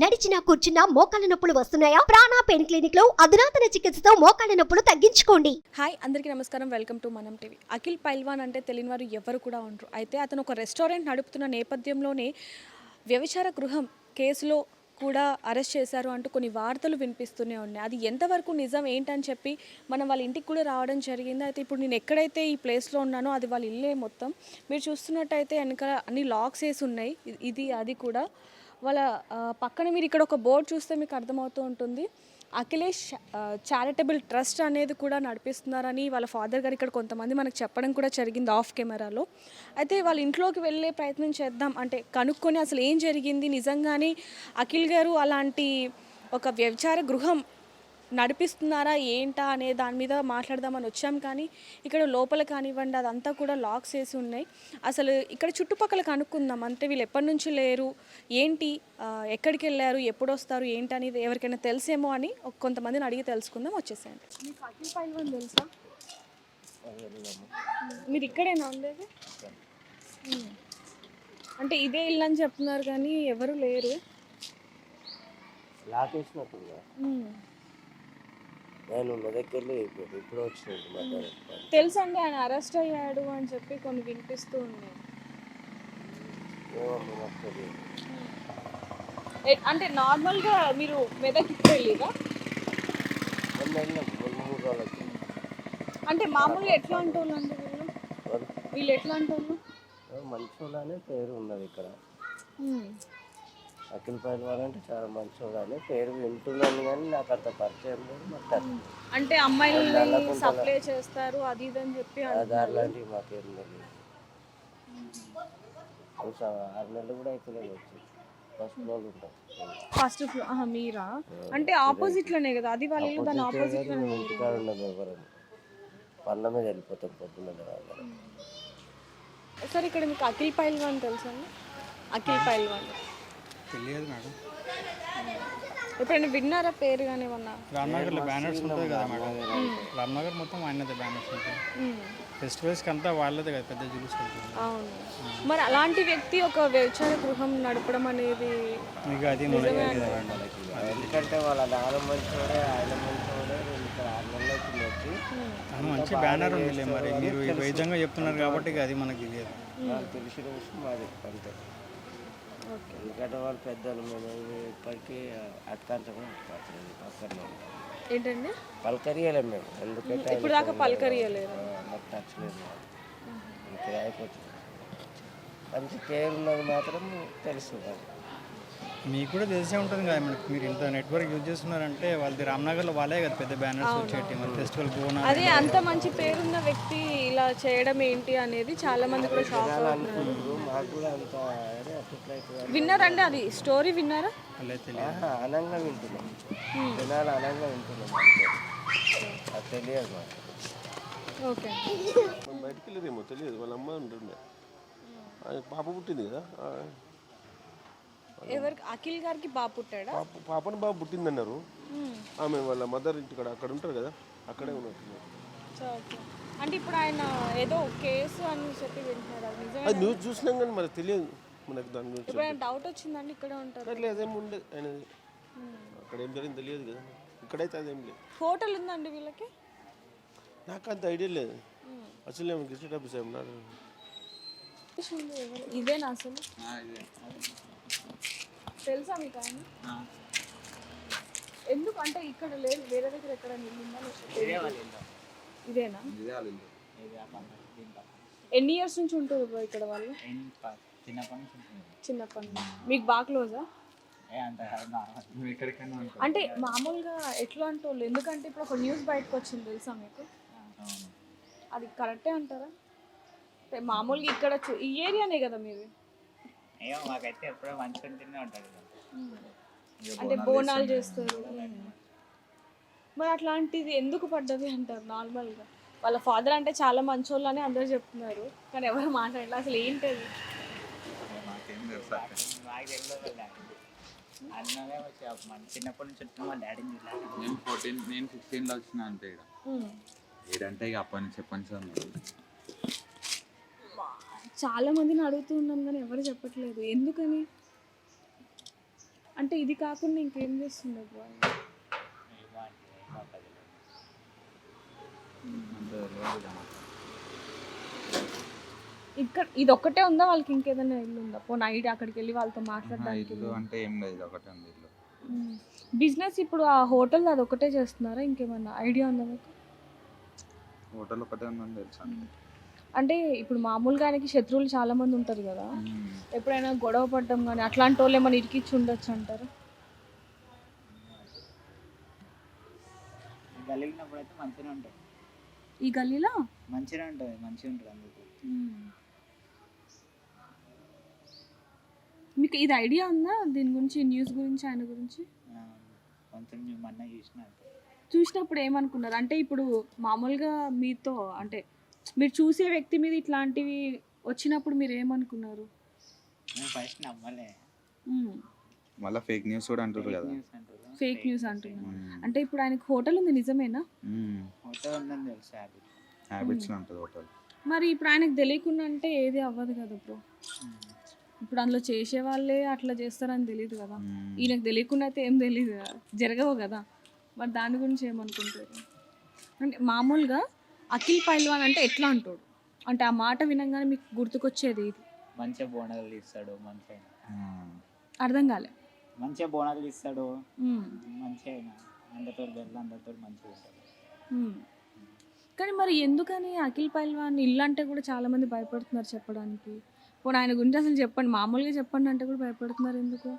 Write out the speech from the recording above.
నడిచినా కూర్చున్నా మోకాళ్ళ నొప్పులు వస్తున్నాయా? ప్రాణా పెయిన్ క్లినిక్లో అధునాతన చికిత్సతో మోకాళ్ళ నొప్పులు తగ్గించుకోండి. హాయ్ అందరికీ నమస్కారం. Welcome to Manam TV. Akhil పైల్వాన్ అంటే తెలియని వారు ఎవరు కూడా ఉండరు. అయితే అతను ఒక రెస్టారెంట్ నడుపుతున్న నేపథ్యంలోనే వ్యభిచార గృహం కేసులో కూడా అరెస్ట్ చేశారు అంటూ కొన్ని వార్తలు వినిపిస్తూనే ఉన్నాయి. అది ఎంతవరకు నిజం ఏంటని చెప్పి మనం వాళ్ళ ఇంటికి కూడా రావడం జరిగింది. అయితే ఇప్పుడు నేను ఎక్కడైతే ఈ ప్లేస్లో ఉన్నానో అది వాళ్ళ ఇల్లే మొత్తం. మీరు చూస్తున్నట్టయితే వెనక అన్ని లాక్స్ వేసి ఉన్నాయి. ఇది అది కూడా వాళ్ళ పక్కన మీరు ఇక్కడ ఒక బోర్డు చూస్తే మీకు అర్థమవుతూ ఉంటుంది. అఖిలేష్ చారిటబుల్ ట్రస్ట్ అనేది కూడా నడిపిస్తున్నారని వాళ్ళ ఫాదర్ గారు ఇక్కడ కొంతమంది మనకు చెప్పడం కూడా జరిగింది ఆఫ్ కెమెరాలో అయితే వాళ్ళ ఇంట్లోకి వెళ్ళే ప్రయత్నం చేద్దాం. అంటే కనుక్కొని అసలు ఏం జరిగింది? నిజంగానే అఖిల్ గారు అలాంటి ఒక వ్యభిచార గృహం నడిపిస్తున్నారా ఏంటా అనే దాని మీద మాట్లాడదామని వచ్చాం కానీ ఇక్కడ లోపల కానివ్వండి అదంతా కూడా లాక్స్ వేసి ఉన్నాయి. అసలు ఇక్కడ చుట్టుపక్కల కనుక్కుందాం. అంటే వీళ్ళు ఎప్పటి నుంచి లేరు? ఏంటి? ఎక్కడికి వెళ్ళారు? ఎప్పుడు వస్తారు? ఏంటి అనేది ఎవరికైనా తెలిసేమో అని కొంతమందిని అడిగి తెలుసుకుందాం వచ్చేసేయండి. మీకు అఖిల్ పైల్వాన్ తెలుసా? మీరు ఇక్కడేనా ఉండేది. అంటే ఇదే ఇల్లు అని చెప్తున్నారు కానీ ఎవరు లేరు. నేను మెదక్కెళ్ళి ఇప్పుడు ఇప్పుడు వచ్చినట్టు మధ్యాహ్నం తెలుసండి ఆయన అరెస్ట్ అయ్యాడు అని చెప్పి కొన్ని వినిపిస్తూ ఉన్నాయి. ఏమో నాకు తెలియదు ఎ- అంటే నార్మల్గా మీరు మెదక్ ఇప్పుడు వెళ్ళిరా మొన్న వెళ్ళినాం మొన్న మూడు రోజులకి అంటే మామూలుగా ఎట్లా అంటోళ్ళు అండి వీళ్ళు? వాళ్ళు వీళ్ళు ఎట్లా అంటోళ్ళు మంచోళ్ళనే పేరు ఉన్నది ఇక్కడ. అఖిల్ పైన వాళ్ళంటే చాలా మంచోడు అని పేరు వింటున్నాను కానీ నాకు అంత పరిచయం లేదు. అంటే అమ్మాయిలని సప్లై చేస్తారు అది ఇది అని చెప్పి ఆ దారి లాంటివి మాకేం తెలియదు ఆరు నెలలు కూడా అయిపోలేదు వచ్చి ఫస్ట్ రోజు ఉంటాం. ఫస్ట్ ఫ్లోర్ మీరా? అంటే ఆపోజిట్లోనే కదా అది వాళ్ళ దాని ఆపోజిట్ మేము ఇంటికాడ ఉన్నాం ఎవరైనా పనుల మీద వెళ్ళిపోతాం పొద్దున్న. సార్ ఇక్కడ మీకు అఖిల్ పైల్వాన్ తెలుసండి అఖిల్ పైల్వాన్. తెలియదు మేడం. ఎప్పుడైనా విన్నారా పేరు కానీ ఏమన్నా? రామ్నగర్లో బ్యానర్స్ ఉంటాయి కదా మేడం. రామ్నగర్ మొత్తం ఆయనదే బ్యానర్స్ ఉంటాయి. ఫెస్టివల్స్కి అంతా వాళ్ళదే కదా పెద్ద జులుస్ ఉంటుంది అవును. మరి అలాంటి వ్యక్తి ఒక వ్యవచార గృహం నడపడం అనేది ఇక అది. ఎందుకంటే వాళ్ళ నాన్న మంచోడే ఆయన తను మంచి బ్యానర్ ఉందిలే మరి. మీరు ఈ విధంగా చెప్తున్నారు కాబట్టి ఇక అది మనకు తెలియదు. తెలిసిన విషయం మాది అంతే. ఎందుకంటే వాళ్ళు పెద్దలు మేము ఇప్పటికీ అట్కంచడం అట్కాచలేదు పక్కన ఏంటండి? పలకరియలేము మేము. ఎందుకంటే ఇప్పుడు దాకా పలకరియలేరు? ఆ, మాకు టచ్ లేదు ఇక్కడ అయిపోతుంది మంచి పేరు ఉన్నది మాత్రం అది. మీకు కూడా తెలిసే ఉంటుంది కదా మనకి మీరు ఇంత నెట్వర్క్ యూజ్ చేస్తున్నారంటే వాళ్ళది రామ్నగర్లో వాళ్ళే కదా పెద్ద బ్యానర్స్ వచ్చేటి మరి ఫెస్టివల్ బోనా అదే అంత మంచి పేరున్న వ్యక్తి ఇలా చేయడం ఏంటి అనేది చాలా మంది కూడా షాక్ అవుతున్నారు. ఇప్పుడు మాకు కూడా అంత అరే అట్లా అవుతుంది విన్నారండి అది? స్టోరీ విన్నారా? అనంగా వింటున్నాం. జనాలు అనంగా వింటున్నాం. అది తెలియదు ఓకే. మనం బయటికి వెళ్ళరేమో తెలియదు. వాళ్ళ అమ్మ ఉంటుండే పాప పుట్టింది కదా? ఎవరికి? అఖిల్ గారికి బాగా పుట్టాడా? పాప పాపని బాబు పుట్టిందన్నారు. ఆమె వాళ్ళ మదర్ ఇంటికాడ అక్కడ ఉంటారు కదా అక్కడే ఉన్నట్టున్నారు సో, ఓకే అంటే ఇప్పుడు ఆయన ఏదో కేసు అని చెప్పి వింటున్నారు. అది నిజమే అది న్యూస్ చూసినాం కానీ మనకు తెలియదు మనకు దాని గురించి ఆయన డౌట్ వచ్చిందండి ఇక్కడే ఉంటారు అట్లా అదేం ఉండేది ఆయనది. అక్కడ ఏం జరిగింది తెలియదు కదా. ఇక్కడైతే అదేం లేదు. హోటల్ ఉందండి వీళ్ళకి? నాకు అంత ఐడియా లేదు. అసలు ఏమో గెస్ట్ ఆఫీస్ ఏమన్నారు ఇదేనా అసలు? తెలుసా మీకు ఆయన? ఎందుకు? అంటే ఇక్కడ లేదు వేరే దగ్గర ఎక్కడ ఇదేనా? ఎన్ని ఇయర్స్ నుంచి ఉంటుంది బ్రో ఇక్కడ వాళ్ళు? చిన్నప్పటి నుంచి మీకు బాగా క్లోజా. అంటే మామూలుగా ఎట్లా అంటోళ్ళు ఎందుకంటే ఇప్పుడు ఒక న్యూస్ బయటకు వచ్చింది తెలుసా మీకు? అవును. అది కరెక్టే అంటారా? అంటే మామూలుగా ఇక్కడ ఈ ఏరియానే కదా మీది. ఏమో మాకైతే ఎప్పుడో మంచిగా తినే ఉంటుంది కదా. అంటే బోనాలు చేస్తారు. మరి అట్లాంటిది ఎందుకు పడ్డది అంటారు నార్మల్గా? వాళ్ళ ఫాదర్ అంటే చాలా మంచోళ్ళు అని అందరూ చెప్తున్నారు. కానీ ఎవరు మాట్లాడలేదు అసలు ఏంటది? చిన్నప్పటి నుంచి మా డాడీని నేను ఫోర్టీన్ నేను సిక్స్టీన్లో వచ్చిన అంతే ఇక్కడ. ఏడంటే ఇక అప్పటి నుంచి నుంచి ఉంది. చాలా మందిని అడుగుతూ ఉన్నాం కానీ ఎవరు చెప్పట్లేదు. ఎందుకని? అంటే ఇది కాకుండా ఇంకేం చేస్తుండే. ఇక్కడ ఇది ఒక్కటే ఉందా? వాళ్ళకి ఇంకేదైనా ఇల్లు ఉందా? పో నైట్ అక్కడికి వెళ్ళి వాళ్ళతో మాట్లాడడానికి ఇల్లు అంటే ఏం లేదు ఇది ఒకటే ఉంది ఇల్లు. బిజినెస్ ఇప్పుడు ఆ హోటల్ అది ఒకటే చేస్తున్నారా? ఇంకేమన్నా ఐడియా ఉందా మీకు? హోటల్ ఒకటే ఉందని తెలుసు. అంటే ఇప్పుడు మామూలుగా ఆయనకి శత్రువులు చాలా మంది ఉంటారు కదా. ఎప్పుడైనా గొడవ పడ్డం కానీ అట్లాంటి వాళ్ళు ఏమైనా ఇరికిచ్చి ఉండొచ్చు అంటారు? కలిగినప్పుడు అయితే మంచిగా ఉంటుంది ఈ గల్లీలో? మంచిగా ఉంటుంది మంచిగా ఉంటుంది అందుకు. మీకు ఇది ఐడియా ఉందా? దీని గురించి న్యూస్ గురించి ఆయన గురించి? కొంచెం చూసిన. చూసినప్పుడు ఏమనుకున్నారు? అంటే ఇప్పుడు మామూలుగా మీతో అంటే మీరు చూసే వ్యక్తి మీద ఇట్లాంటివి వచ్చినప్పుడు మీరు ఏమనుకున్నారు? ఫస్ట్ నమ్మలే. మళ్ళీ ఫేక్ న్యూస్ కూడా అంటారు కదా. న్యూస్ అంటారు ఫేక్ న్యూస్ అంటున్నారు. అంటే ఇప్పుడు ఆయనకు హోటల్ ఉంది నిజమేనా. హోటల్ ఉందని తెలుసు హ్యాబిట్ హ్యాబిట్స్లో ఉంటుంది హోటల్. మరి ఇప్పుడు ఆయనకు తెలియకుండా అంటే ఏది అవ్వదు కదా బ్రో. ఇప్పుడు అందులో చేసే వాళ్ళే అట్లా చేస్తారని తెలియదు కదా. ఈయనకు తెలియకుండా అయితే ఏం తెలియదు కదా. జరగవు కదా. మరి దాని గురించి ఏమనుకుంటారు? అంటే మామూలుగా అఖిల్ పైల్వాన్ అంటే ఎట్లా అంటాడు? అంటే ఆ మాట వినంగానే మీకు గుర్తుకొచ్చేది ఇది మంచిగా బోనాలు తీస్తాడు మంచిగా. అర్థం కాలే. మంచిగా బోనాలు తీస్తాడు. మంచిగా అందరితో వెళ్ళి అందరితో మంచిగా ఉంటాడు. కానీ మరి ఎందుకని అఖిల్ పైల్వాన్ ఇల్లు అంటే కూడా చాలా మంది భయపడుతున్నారు చెప్పడానికి? పోనీ ఆయన గురించి అసలు చెప్పండి మామూలుగా చెప్పండి అంటే కూడా భయపడుతున్నారు ఎందుకు?